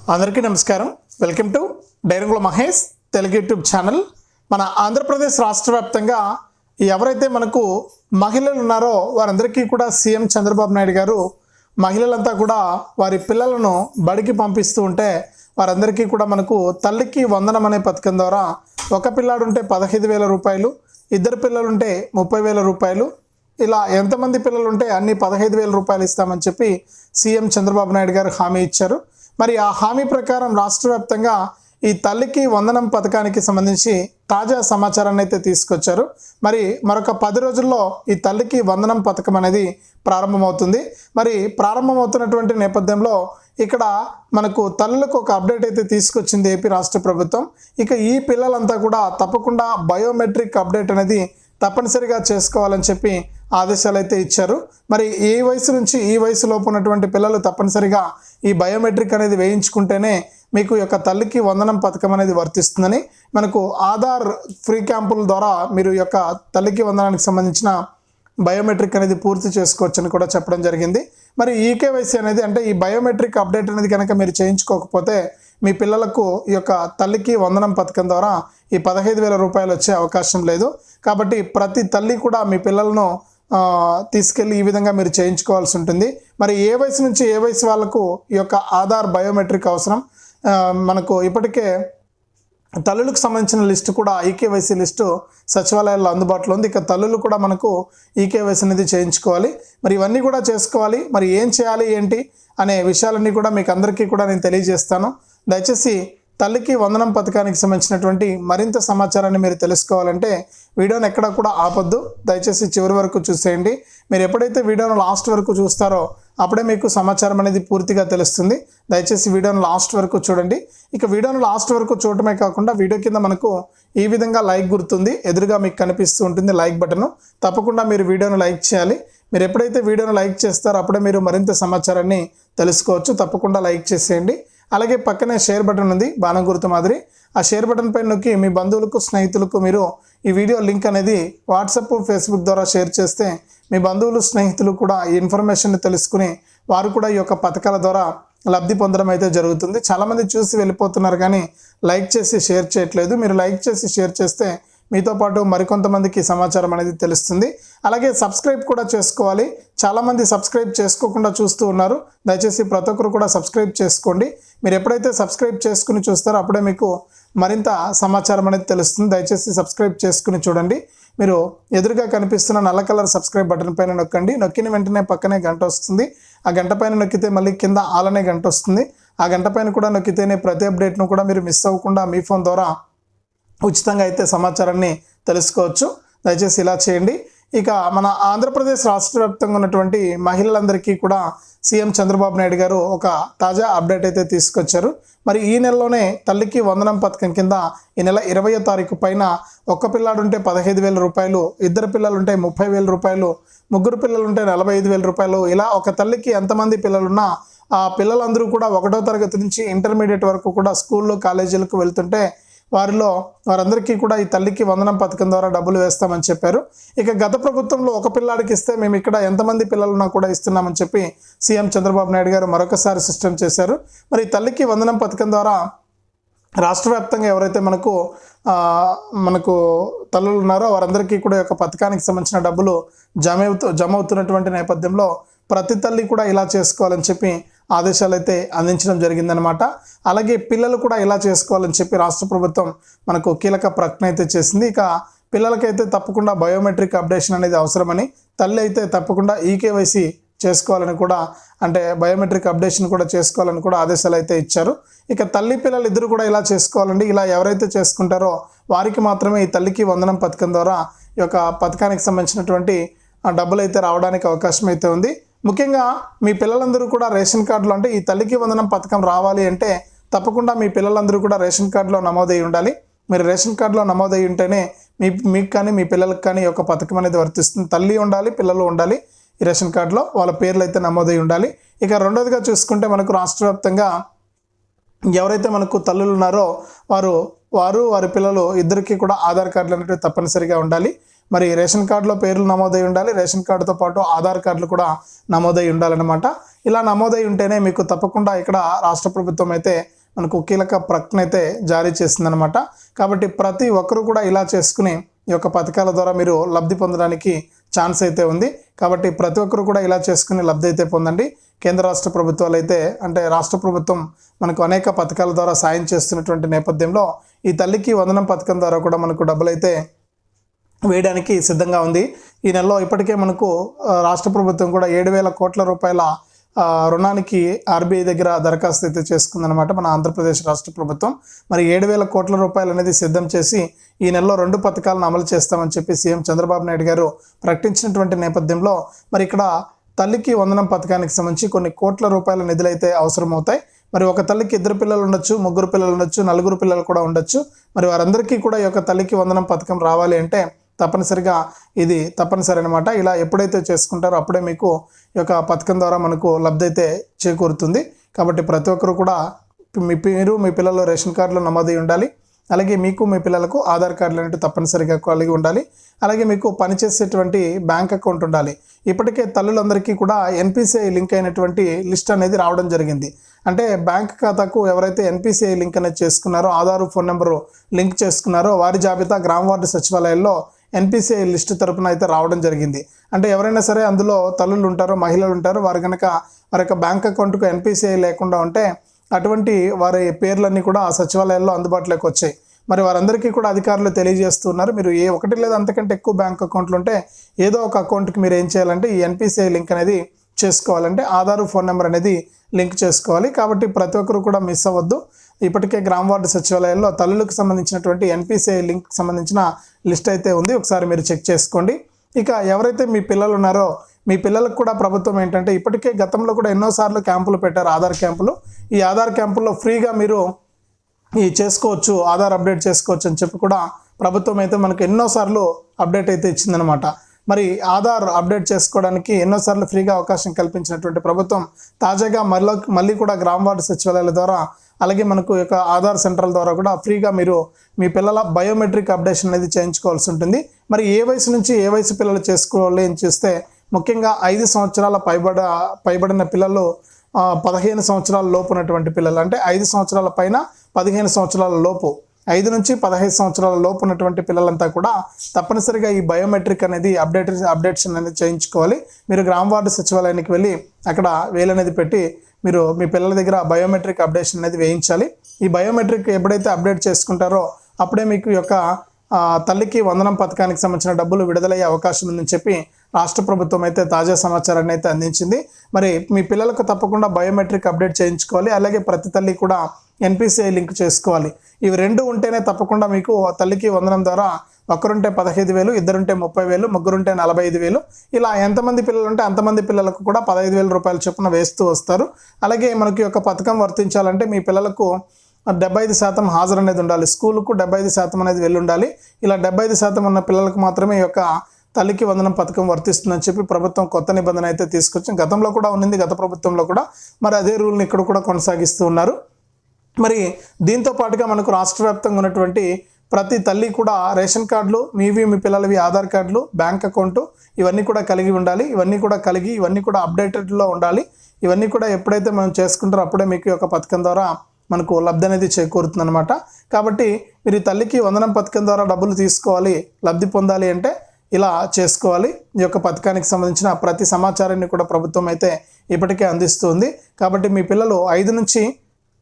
అందరికీ నమస్కారం. Welcome to Dairangula Mahesh Telugu YouTube channel. మన ఆంధ్రప్రదేశ్ రాష్ట్ర వ్యాప్తంగా ఎవరైతే మనకు మహిళలు ఉన్నారో వారందరికీ కూడా సీఎం చంద్రబాబు నాయుడు గారు మహిళలంతా కూడా వారి పిల్లలను బడికి పంపిస్తూ ఉంటే వారందరికీ కూడా మనకు తల్లికి వందనం అనే పథకం ద్వారా ఒక పిల్లాడు ఉంటే పదహైదు వేల రూపాయలు ఇద్దరు పిల్లలుంటే ముప్పై వేల రూపాయలు ఇలా ఎంతమంది పిల్లలు ఉంటే అన్ని పదహైదు వేల రూపాయలు ఇస్తామని చెప్పి సీఎం చంద్రబాబు నాయుడు గారు హామీ ఇచ్చారు. మరి ఆ హామీ ప్రకారం రాష్ట్ర వ్యాప్తంగా ఈ తల్లికి వందనం పథకానికి సంబంధించి తాజా సమాచారాన్ని అయితే తీసుకొచ్చారు. మరి మరొక పది రోజుల్లో ఈ తల్లికి వందనం పథకం అనేది ప్రారంభమవుతుంది. మరి ప్రారంభమవుతున్నటువంటి నేపథ్యంలో ఇక్కడ మనకు తల్లులకు ఒక అప్డేట్ అయితే తీసుకొచ్చింది ఏపీ రాష్ట్ర ప్రభుత్వం. ఇక ఈ పిల్లలంతా కూడా తప్పకుండా బయోమెట్రిక్ అప్డేట్ అనేది తప్పనిసరిగా చేసుకోవాలని చెప్పి ఆదేశాలు అయితే ఇచ్చారు. మరి ఈ వయసు నుంచి ఈ వయసులోపు ఉన్నటువంటి పిల్లలు తప్పనిసరిగా ఈ బయోమెట్రిక్ అనేది వేయించుకుంటేనే మీకు యొక్క తల్లికి వందనం పథకం అనేది వర్తిస్తుందని మనకు ఆధార్ ఫ్రీ క్యాంపుల ద్వారా మీరు యొక్క తల్లికి వందనానికి సంబంధించిన బయోమెట్రిక్ అనేది పూర్తి చేసుకోవచ్చని కూడా చెప్పడం జరిగింది. మరి ఈకేవైసీ అనేది అంటే ఈ బయోమెట్రిక్ అప్డేట్ అనేది కనుక మీరు చేయించుకోకపోతే మీ పిల్లలకు ఈ యొక్క తల్లికి వందనం పథకం ద్వారా ఈ పదహైదు వేల రూపాయలు వచ్చే అవకాశం లేదు. కాబట్టి ప్రతి తల్లి కూడా మీ పిల్లలను తీసుకెళ్ళి ఈ విధంగా మీరు చేయించుకోవాల్సి ఉంటుంది. మరి ఏ వయసు నుంచి ఏ వయసు వాళ్ళకు ఈ యొక్క ఆధార్ బయోమెట్రిక్ అవసరం? మనకు ఇప్పటికే తల్లులకు సంబంధించిన లిస్టు కూడా ఈకేవైసీ లిస్టు సచివాలయాల్లో అందుబాటులో ఉంది. ఇక తల్లులు కూడా మనకు ఈకేవైసీ అనేది చేయించుకోవాలి. మరి ఇవన్నీ కూడా చేసుకోవాలి. మరి ఏం చేయాలి ఏంటి అనే విషయాలన్నీ కూడా మీకు అందరికీ కూడా నేను తెలియజేస్తాను. దయచేసి తల్లికి వందనం పథకానికి సంబంధించినటువంటి మరింత సమాచారాన్ని మీరు తెలుసుకోవాలంటే వీడియోని ఎక్కడ కూడా ఆపొద్దు. దయచేసి చివరి వరకు చూసేయండి. మీరు ఎప్పుడైతే వీడియోను లాస్ట్ వరకు చూస్తారో అప్పుడే మీకు సమాచారం అనేది పూర్తిగా తెలుస్తుంది. దయచేసి వీడియోను లాస్ట్ వరకు చూడండి. ఇక వీడియోను లాస్ట్ వరకు చూడటమే కాకుండా వీడియో కింద మనకు ఈ విధంగా లైక్ గుర్తుంది. ఎదురుగా మీకు కనిపిస్తూ ఉంటుంది లైక్ బటన్. తప్పకుండా మీరు వీడియోను లైక్ చేయాలి. మీరు ఎప్పుడైతే వీడియోను లైక్ చేస్తారో అప్పుడే మీరు మరింత సమాచారాన్ని తెలుసుకోవచ్చు. తప్పకుండా లైక్ చేసేయండి. అలాగే పక్కనే షేర్ బటన్ ఉంది బాణం గుర్తు మాదిరి. ఆ షేర్ బటన్ పైన నొక్కి మీ బంధువులకు స్నేహితులకు మీరు ఈ వీడియో లింక్ అనేది వాట్సాప్ ఫేస్బుక్ ద్వారా షేర్ చేస్తే మీ బంధువులు స్నేహితులు కూడా ఈ ఇన్ఫర్మేషన్ తెలుసుకుని వారు కూడా ఈ యొక్క పథకాల ద్వారా లబ్ధి పొందడం అయితే జరుగుతుంది. చాలామంది చూసి వెళ్ళిపోతున్నారు కానీ లైక్ చేసి షేర్ చేయట్లేదు. మీరు లైక్ చేసి షేర్ చేస్తే మీతో పాటు మరికొంతమందికి సమాచారం అనేది తెలుస్తుంది. అలాగే సబ్స్క్రైబ్ కూడా చేసుకోవాలి. చాలామంది సబ్స్క్రైబ్ చేసుకోకుండా చూస్తూ ఉన్నారు. దయచేసి ప్రతి ఒక్కరు కూడా సబ్స్క్రైబ్ చేసుకోండి. మీరు ఎప్పుడైతే సబ్స్క్రైబ్ చేసుకుని చూస్తారో అప్పుడే మీకు మరింత సమాచారం అనేది తెలుస్తుంది. దయచేసి సబ్స్క్రైబ్ చేసుకుని చూడండి. మీరు ఎదురుగా కనిపిస్తున్న నల్ల కలర్ సబ్స్క్రైబ్ బటన్ పైన నొక్కండి. నొక్కిన వెంటనే పక్కనే గంట వస్తుంది. ఆ గంట పైన నొక్కితే మళ్ళీ కింద ఆలనే గంట వస్తుంది. ఆ గంట పైన కూడా నొక్కితేనే ప్రతి అప్డేట్ను కూడా మీరు మిస్ అవ్వకుండా మీ ఫోన్ ద్వారా ఉచితంగా అయితే సమాచారాన్ని తెలుసుకోవచ్చు. దయచేసి ఇలా చేయండి. ఇక మన ఆంధ్రప్రదేశ్ రాష్ట్ర వ్యాప్తంగా ఉన్నటువంటి మహిళలందరికీ కూడా సీఎం చంద్రబాబు నాయుడు గారు ఒక తాజా అప్డేట్ అయితే తీసుకొచ్చారు. మరి ఈ నెలలోనే తల్లికి వందనం పథకం కింద ఈ నెల ఇరవయో తారీఖు పైన ఒక్క పిల్లాడు ఉంటే పదహైదు వేల రూపాయలు ఇద్దరు పిల్లలు ఉంటే ముప్పై వేల రూపాయలు ముగ్గురు పిల్లలు ఉంటే నలభై ఐదు వేల రూపాయలు ఇలా ఒక తల్లికి ఎంతమంది పిల్లలున్నా ఆ పిల్లలందరూ కూడా ఒకటో తరగతి నుంచి ఇంటర్మీడియట్ వరకు కూడా స్కూళ్ళు కాలేజీలకు వెళ్తుంటే వారిలో వారందరికీ కూడా ఈ తల్లికి వందనం పథకం ద్వారా డబ్బులు వేస్తామని చెప్పారు. ఇక గత ప్రభుత్వంలో ఒక పిల్లాడికి ఇస్తే మేము ఇక్కడ ఎంతమంది పిల్లలున్నా కూడా ఇస్తున్నామని చెప్పి సీఎం చంద్రబాబు నాయుడు గారు మరొకసారి సిస్టమ్ చేశారు. మరి ఈ తల్లికి వందనం పథకం ద్వారా రాష్ట్ర వ్యాప్తంగా ఎవరైతే మనకు మనకు తల్లులు ఉన్నారో వారందరికీ కూడా యొక్క పథకానికి సంబంధించిన డబ్బులు జమ అవుతూ జమ అవుతున్నటువంటి నేపథ్యంలో ప్రతి తల్లి కూడా ఇలా చేసుకోవాలని చెప్పి ఆదేశాలు అయితే అందించడం జరిగిందనమాట అలాగే పిల్లలు కూడా ఇలా చేసుకోవాలని చెప్పి రాష్ట్ర ప్రభుత్వం మనకు కీలక ప్రకటన అయితే చేసింది. ఇక పిల్లలకైతే తప్పకుండా బయోమెట్రిక్ అప్డేషన్ అనేది అవసరమని తల్లి అయితే తప్పకుండా ఈకేవైసీ చేసుకోవాలని కూడా అంటే బయోమెట్రిక్ అప్డేషన్ కూడా చేసుకోవాలని కూడా ఆదేశాలు అయితే ఇచ్చారు. ఇక తల్లి పిల్లలు ఇద్దరు కూడా ఇలా చేసుకోవాలండి? ఇలా ఎవరైతే చేసుకుంటారో వారికి మాత్రమే ఈ తల్లికి వందనం పథకం ద్వారా ఈ యొక్క పథకానికి సంబంధించినటువంటి డబ్బులు అయితే రావడానికి అవకాశం అయితే ఉంది. ముఖ్యంగా మీ పిల్లలందరూ కూడా రేషన్ కార్డులో అంటే ఈ తల్లికి వందనం పథకం రావాలి అంటే తప్పకుండా మీ పిల్లలందరూ కూడా రేషన్ కార్డులో నమోదై ఉండాలి. మీరు రేషన్ కార్డులో నమోదై ఉంటేనే మీ మీకు కానీ మీ పిల్లలకు కానీ ఈ యొక్క పథకం అనేది వర్తిస్తుంది. తల్లి ఉండాలి పిల్లలు ఉండాలి ఈ రేషన్ కార్డులో వాళ్ళ పేర్లు అయితే నమోదై ఉండాలి. ఇక రెండోదిగా చూసుకుంటే మనకు రాష్ట్ర వ్యాప్తంగా ఎవరైతే మనకు తల్లులు ఉన్నారో వారు వారు వారి పిల్లలు ఇద్దరికీ కూడా ఆధార్ కార్డులు అనేవి తప్పనిసరిగా ఉండాలి. మరి రేషన్ కార్డులో పేర్లు నమోదై ఉండాలి. రేషన్ కార్డుతో పాటు ఆధార్ కార్డులు కూడా నమోదై ఉండాలన్నమాట. ఇలా నమోదై ఉంటేనే మీకు తప్పకుండా ఇక్కడ రాష్ట్ర ప్రభుత్వం అయితే మనకు కీలక ప్రకటన అయితే జారీ చేసిందనమాట కాబట్టి ప్రతి ఒక్కరూ కూడా ఇలా చేసుకుని ఈ యొక్క పథకాల ద్వారా మీరు లబ్ధి పొందడానికి ఛాన్స్ అయితే ఉంది. కాబట్టి ప్రతి ఒక్కరు కూడా ఇలా చేసుకుని లబ్ధి అయితే పొందండి. కేంద్ర రాష్ట్ర ప్రభుత్వాలు అయితే అంటే రాష్ట్ర ప్రభుత్వం మనకు అనేక పథకాల ద్వారా సాయం చేస్తున్నటువంటి నేపథ్యంలో ఈ తల్లికి వందనం పథకం ద్వారా కూడా మనకు డబ్బులు అయితే వేయడానికి సిద్ధంగా ఉంది. ఈ నెలలో ఇప్పటికే మనకు రాష్ట్ర ప్రభుత్వం కూడా ఏడు వేల కోట్ల రూపాయల రుణానికి ఆర్బీఐ దగ్గర దరఖాస్తు అయితే చేసుకుందనమాట మన ఆంధ్రప్రదేశ్ రాష్ట్ర ప్రభుత్వం. మరి ఏడు వేల కోట్ల రూపాయలు అనేది సిద్ధం చేసి ఈ నెలలో రెండు పథకాలను అమలు చేస్తామని చెప్పి సీఎం చంద్రబాబు నాయుడు గారు ప్రకటించినటువంటి నేపథ్యంలో మరి ఇక్కడ తల్లికి వందనం పథకానికి సంబంధించి కొన్ని కోట్ల రూపాయల నిధులు అయితే అవసరమవుతాయి. మరి ఒక తల్లికి ఇద్దరు పిల్లలు ఉండొచ్చు ముగ్గురు పిల్లలు ఉండొచ్చు నలుగురు పిల్లలు కూడా ఉండొచ్చు. మరి వారందరికీ కూడా ఈ యొక్క తల్లికి వందనం పథకం రావాలి అంటే తప్పనిసరిగా ఇది తప్పనిసరి అనమాట ఇలా ఎప్పుడైతే చేసుకుంటారో అప్పుడే మీకు ఈ యొక్క పథకం ద్వారా మనకు లబ్ధి అయితే చేకూరుతుంది. కాబట్టి ప్రతి ఒక్కరు కూడా మీ మీరు మీ పిల్లలు రేషన్ కార్డులో నమోదై ఉండాలి. అలాగే మీకు మీ పిల్లలకు ఆధార్ కార్డులు అనేవి తప్పనిసరిగా కలిగి ఉండాలి. అలాగే మీకు పనిచేసేటువంటి బ్యాంక్ అకౌంట్ ఉండాలి. ఇప్పటికే తల్లులందరికీ కూడా ఎన్పిసిఐ లింక్ అయినటువంటి లిస్ట్ అనేది రావడం జరిగింది. అంటే బ్యాంక్ ఖాతాకు ఎవరైతే ఎన్పిసిఐ లింక్ అనేది చేసుకున్నారో ఆధార్ ఫోన్ నెంబరు లింక్ చేసుకున్నారో వారి జాబితా గ్రామ వార్డు సచివాలయాల్లో ఎన్పిసిఐ లిస్టు తరపున అయితే రావడం జరిగింది. అంటే ఎవరైనా సరే అందులో తల్లులు ఉంటారో మహిళలు ఉంటారో వారు కనుక వారి యొక్క బ్యాంక్ అకౌంట్కు ఎన్పిసిఐ లేకుండా ఉంటే అటువంటి వారి పేర్లన్నీ కూడా ఆ సచివాలయాల్లో అందుబాటులోకి వచ్చాయి. మరి వారందరికీ కూడా అధికారులు తెలియజేస్తున్నారు మీరు ఏ ఒకటి లేదా అంతకంటే ఎక్కువ బ్యాంక్ అకౌంట్లు ఉంటే ఏదో ఒక అకౌంట్కి మీరు ఏం చేయాలంటే ఈ ఎన్పిసిఐ లింక్ అనేది చేసుకోవాలంటే ఆధార్ ఫోన్ నెంబర్ అనేది లింక్ చేసుకోవాలి. కాబట్టి ప్రతి ఒక్కరు కూడా మిస్ అవ్వద్దు. ఇప్పటికే గ్రామ వార్డు సచివాలయాల్లో తల్లులకు సంబంధించినటువంటి ఎన్పిసిఐ లింక్ సంబంధించిన లిస్ట్ అయితే ఉంది. ఒకసారి మీరు చెక్ చేసుకోండి. ఇక ఎవరైతే మీ పిల్లలు ఉన్నారో మీ పిల్లలకు కూడా ప్రభుత్వం ఏంటంటే ఇప్పటికే గతంలో కూడా ఎన్నోసార్లు క్యాంపులు పెట్టారు ఆధార్ క్యాంపులు. ఈ ఆధార్ క్యాంపుల్లో ఫ్రీగా మీరు ఈ చేసుకోవచ్చు ఆధార్ అప్డేట్ చేసుకోవచ్చు అని చెప్పి కూడా ప్రభుత్వం అయితే మనకు ఎన్నోసార్లు అప్డేట్ అయితే ఇచ్చిందనమాట మరి ఆధార్ అప్డేట్ చేసుకోవడానికి ఎన్నోసార్లు ఫ్రీగా అవకాశం కల్పించినటువంటి ప్రభుత్వం తాజాగా మళ్ళీ మళ్ళీ కూడా గ్రామ వార్డు సచివాలయాల ద్వారా అలాగే మనకు యొక్క ఆధార్ సెంటర్ల ద్వారా కూడా ఫ్రీగా మీరు మీ పిల్లల బయోమెట్రిక్ అప్డేషన్ అనేది చేయించుకోవాల్సి ఉంటుంది. మరి ఏ వయసు నుంచి ఏ వయసు పిల్లలు చేసుకోవాలి అని చూస్తే ముఖ్యంగా ఐదు సంవత్సరాల పైబడ పైబడిన పిల్లలు పదిహేను సంవత్సరాల లోపు ఉన్నటువంటి పిల్లలు అంటే ఐదు సంవత్సరాల పైన పదిహేను సంవత్సరాల లోపు ఐదు నుంచి పదహైదు సంవత్సరాల లోపు ఉన్నటువంటి పిల్లలంతా కూడా తప్పనిసరిగా ఈ బయోమెట్రిక్ అనేది అప్డేట్ అప్డేషన్ అనేది చేయించుకోవాలి. మీరు గ్రామ వార్డు సచివాలయానికి వెళ్ళి అక్కడ వేలు అనేది పెట్టి మీరు మీ పిల్లల దగ్గర బయోమెట్రిక్ అప్డేషన్ అనేది వేయించాలి. ఈ బయోమెట్రిక్ ఎప్పుడైతే అప్డేట్ చేసుకుంటారో అప్పుడే మీకు యొక్క తల్లికి వందనం పథకానికి సంబంధించిన డబ్బులు విడుదలయ్యే అవకాశం ఉందని చెప్పి రాష్ట్ర ప్రభుత్వం అయితే తాజా సమాచారాన్ని అయితే అందించింది. మరి మీ పిల్లలకు తప్పకుండా బయోమెట్రిక్ అప్డేట్ చేయించుకోవాలి. అలాగే ప్రతి తల్లి కూడా ఎన్పిసిఐ లింక్ చేసుకోవాలి. ఇవి రెండు ఉంటేనే తప్పకుండా మీకు తల్లికి వందనం ద్వారా ఒకరుంటే పదహైదు వేలు ఇద్దరుంటే ముప్పై వేలు ముగ్గురుంటే నలభై ఐదు వేలు. ఇలా ఎంతమంది పిల్లలు ఉంటే అంతమంది పిల్లలకు కూడా పదహైదు వేల రూపాయల చొప్పున వేస్తూ వస్తారు. అలాగే మనకి ఒక పథకం వర్తించాలంటే మీ పిల్లలకు డెబ్బై ఐదు శాతం హాజరు అనేది ఉండాలి. స్కూల్కు డెబ్బై ఐదు శాతం అనేది వెళ్ళి ఉండాలి ఇలా డెబ్బై ఐదు శాతం ఉన్న పిల్లలకు మాత్రమే ఈ యొక్క తల్లికి వందనం పథకం వర్తిస్తుందని చెప్పి ప్రభుత్వం కొత్త నిబంధన అయితే తీసుకొచ్చి గతంలో కూడా ఉన్నింది గత ప్రభుత్వంలో కూడా. మరి అదే రూల్ని ఇక్కడ కూడా కొనసాగిస్తూ ఉన్నారు. మరి దీంతో పాటుగా మనకు రాష్ట్ర వ్యాప్తంగా ఉన్నటువంటి ప్రతి తల్లి కూడా రేషన్ కార్డులు మీవి మీ పిల్లలవి ఆధార్ కార్డులు బ్యాంక్ అకౌంటు ఇవన్నీ కూడా కలిగి ఉండాలి. ఇవన్నీ కూడా కలిగి ఇవన్నీ కూడా అప్డేటెడ్లో ఉండాలి. ఇవన్నీ కూడా ఎప్పుడైతే మనం చేసుకుంటారో అప్పుడే మీకు యొక్క పథకం ద్వారా మనకు లబ్ధి అనేది చేకూరుతుంది అనమాట కాబట్టి మీరు తల్లికి వందనం పథకం ద్వారా డబ్బులు తీసుకోవాలి లబ్ధి పొందాలి అంటే ఇలా చేసుకోవాలి. ఈ యొక్క పథకానికి సంబంధించిన ప్రతి సమాచారాన్ని కూడా ప్రభుత్వం అయితే ఇప్పటికే అందిస్తుంది. కాబట్టి మీ పిల్లలు ఐదు నుంచి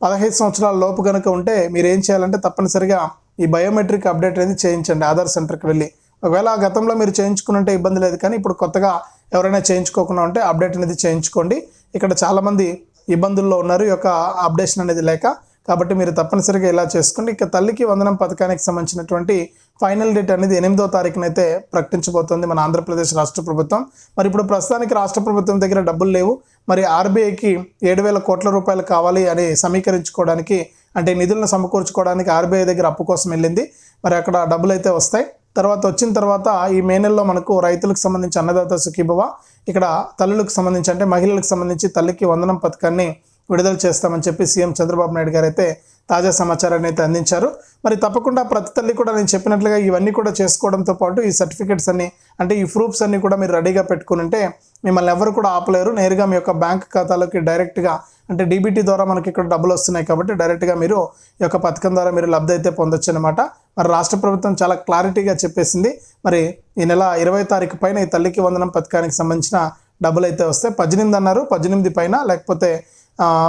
పదహైదు సంవత్సరాల లోపు కనుక ఉంటే మీరు ఏం చేయాలంటే తప్పనిసరిగా ఈ బయోమెట్రిక్ అప్డేట్ అనేది చేయించండి ఆధార్ సెంటర్కి వెళ్ళి. ఒకవేళ ఆ గతంలో మీరు చేయించుకుని ఉంటే ఇబ్బంది లేదు కానీ ఇప్పుడు కొత్తగా ఎవరైనా చేయించుకోకుండా ఉంటే అప్డేట్ అనేది చేయించుకోండి. ఇక్కడ చాలామంది ఇబ్బందుల్లో ఉన్నారు ఈ యొక్క అప్డేషన్ అనేది లేక. కాబట్టి మీరు తప్పనిసరిగా ఇలా చేసుకోండి. ఇక తల్లికి వందనం పథకానికి సంబంధించినటువంటి ఫైనల్ డేట్ అనేది ఎనిమిదో తారీఖునైతే ప్రకటించబోతోంది మన ఆంధ్రప్రదేశ్ రాష్ట్ర ప్రభుత్వం. మరి ఇప్పుడు ప్రస్తుతానికి రాష్ట్ర ప్రభుత్వం దగ్గర డబ్బులు లేవు. మరి ఆర్బీఐకి ఏడు వేల కోట్ల రూపాయలు కావాలి అని సమీకరించుకోవడానికి అంటే నిధులను సమకూర్చుకోవడానికి ఆర్బీఐ దగ్గర అప్పు కోసం వెళ్ళింది. మరి అక్కడ డబ్బులు అయితే వస్తాయి. తర్వాత వచ్చిన తర్వాత ఈ మే నెలలో మనకు రైతులకు సంబంధించి అన్నదాత సుఖీభవ ఇక్కడ తల్లులకు సంబంధించి అంటే మహిళలకు సంబంధించి తల్లికి వందనం పథకాన్ని విడుదల చేస్తామని చెప్పి సీఎం చంద్రబాబు నాయుడు గారు అయితే తాజా సమాచారాన్ని అయితే అందించారు. మరి తప్పకుండా ప్రతి తల్లి కూడా నేను చెప్పినట్లుగా ఇవన్నీ కూడా చేసుకోవడంతో పాటు ఈ సర్టిఫికెట్స్ అన్ని అంటే ఈ ప్రూఫ్స్ అన్ని కూడా మీరు రెడీగా పెట్టుకుని ఉంటే మిమ్మల్ని ఎవరు కూడా ఆపలేరు. నేరుగా మీ యొక్క బ్యాంక్ ఖాతాలోకి డైరెక్ట్గా అంటే డీబీటీ ద్వారా మనకి ఇక్కడ డబ్బులు వస్తున్నాయి కాబట్టి డైరెక్ట్గా మీరు ఈ యొక్క పథకం ద్వారా మీరు లబ్ధి అయితే పొందొచ్చు అనమాట మరి రాష్ట్ర ప్రభుత్వం చాలా క్లారిటీగా చెప్పేసింది. మరి ఈ నెల ఇరవై తారీఖు పైన ఈ తల్లికి వందనం పథకానికి సంబంధించిన డబ్బులు అయితే వస్తాయి పద్దెనిమిది అన్నారు. పద్దెనిమిది పైన లేకపోతే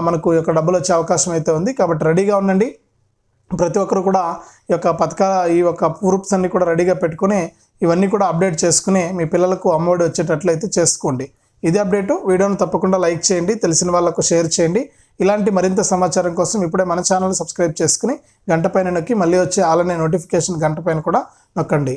మనకు యొక్క డబ్బులు వచ్చే అవకాశం అయితే ఉంది. కాబట్టి రెడీగా ఉండండి. ప్రతి ఒక్కరు కూడా ఈ యొక్క పథక ఈ యొక్క ప్రూఫ్స్ అన్ని కూడా రెడీగా పెట్టుకుని ఇవన్నీ కూడా అప్డేట్ చేసుకుని మీ పిల్లలకు అమ్మఒడి వచ్చేటట్లయితే చేసుకోండి. ఇది అప్డేటు. వీడియోను తప్పకుండా లైక్ చేయండి. తెలిసిన వాళ్ళకు షేర్ చేయండి. ఇలాంటి మరింత సమాచారం కోసం ఇప్పుడే మన ఛానల్ సబ్స్క్రైబ్ చేసుకుని గంట పైన నొక్కి మళ్ళీ వచ్చే ఆలనే నోటిఫికేషన్ గంట పైన కూడా నొక్కండి.